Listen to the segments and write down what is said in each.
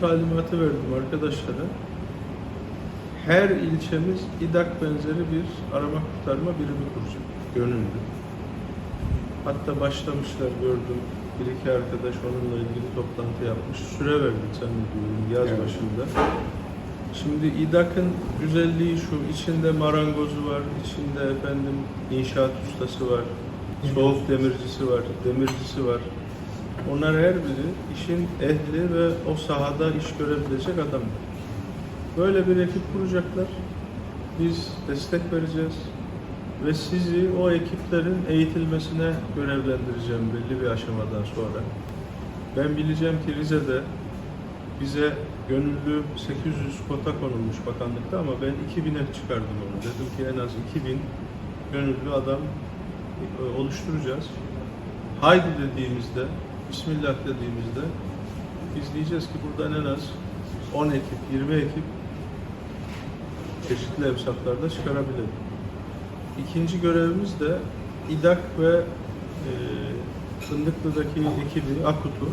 talimatı verdim arkadaşlara. Her ilçemiz İDAK benzeri bir arama kurtarma birimi kuracak. Gönüllü. Hatta başlamışlar gördüm. Bir iki arkadaş onunla ilgili toplantı yapmış. Süre verdik sen de diyorum yaz evet. başında. Şimdi İDAK'ın güzelliği şu, içinde marangozu var, içinde efendim inşaat ustası var, soğuk demircisi var, demircisi var, onlar her biri işin ehli ve o sahada iş görebilecek adamlar. Böyle bir ekip kuracaklar. Biz destek vereceğiz ve sizi o ekiplerin eğitilmesine görevlendireceğim belli bir aşamadan sonra. Ben bileceğim ki Rize'de bize gönüllü 800 kota konulmuş bakanlıkta ama ben 2000'e çıkardım onu. Dedim ki en az 2000 gönüllü adam e, oluşturacağız. Haydi dediğimizde, Bismillah dediğimizde biz diyeceğiz ki buradan en az 10 ekip, 20 ekip çeşitli evsaklarda çıkarabilelim. İkinci görevimiz de İDAK ve e, Fındıklı'daki ekibi, AKUT'u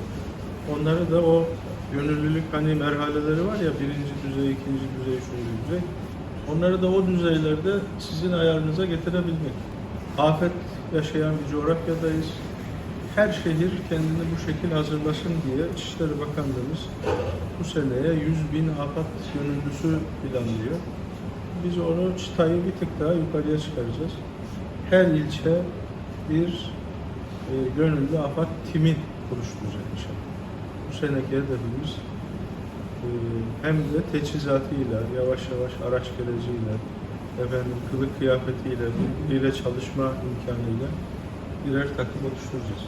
onları da o gönüllülük hani merhaleleri var ya birinci düzey, ikinci düzey, üçüncü düzey onları da o düzeylerde sizin ayarınıza getirebilmek. Afet yaşayan bir coğrafyadayız. Her şehir kendini bu şekil hazırlasın diye İçişleri Bakanlığımız bu seneye 100 bin afet gönüllüsü planlıyor. Biz onu çıtayı bir tık daha yukarıya çıkaracağız. Her ilçe bir e, gönüllü afet timi oluşturacak inşallah. Bu seneki hedefimiz e, hem de teçhizatıyla, yavaş yavaş araç geleceğiyle, efendim kılık kıyafetiyle, birbiriyle çalışma imkanıyla birer takım oluşturacağız.